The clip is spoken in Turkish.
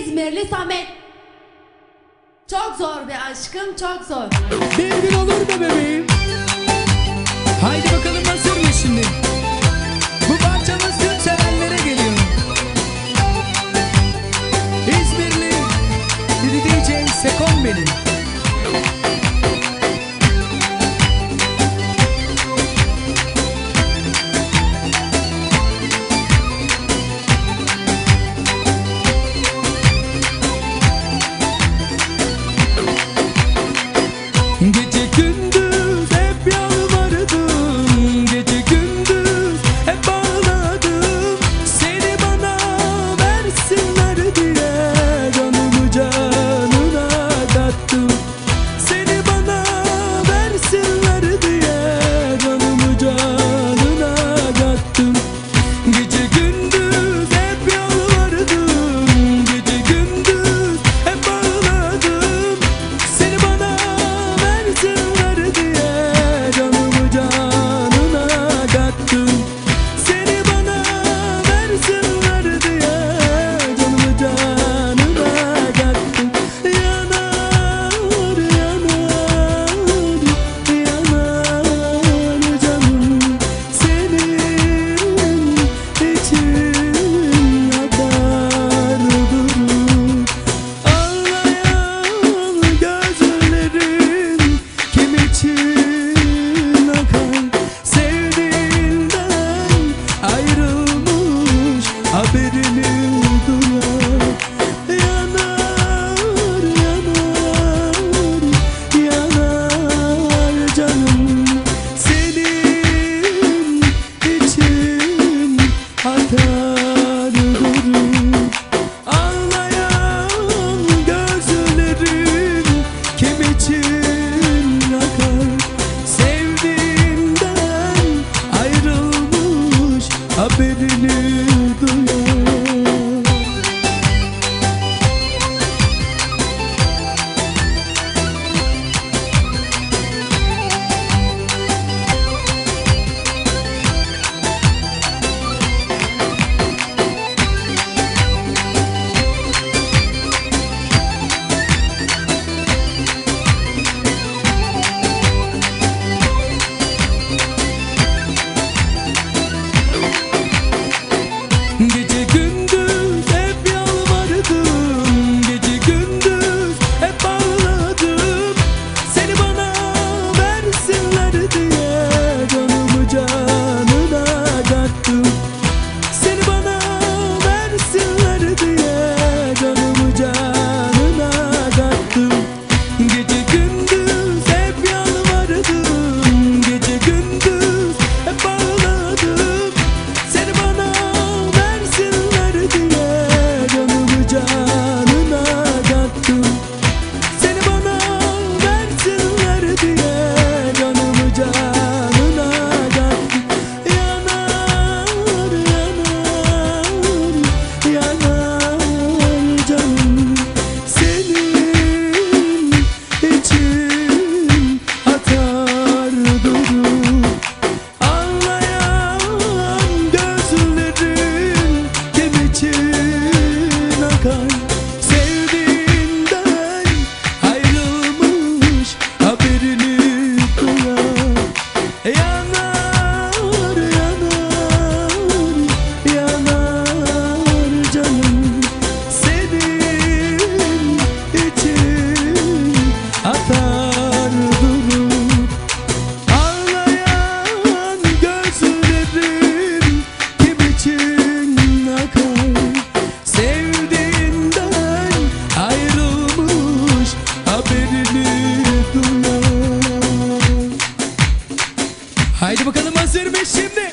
İzmirli Samet. Çok zor be aşkım çok zor. Gün olur mu bebeğim? Haydi bakalım hazır mı şimdi? ensinei.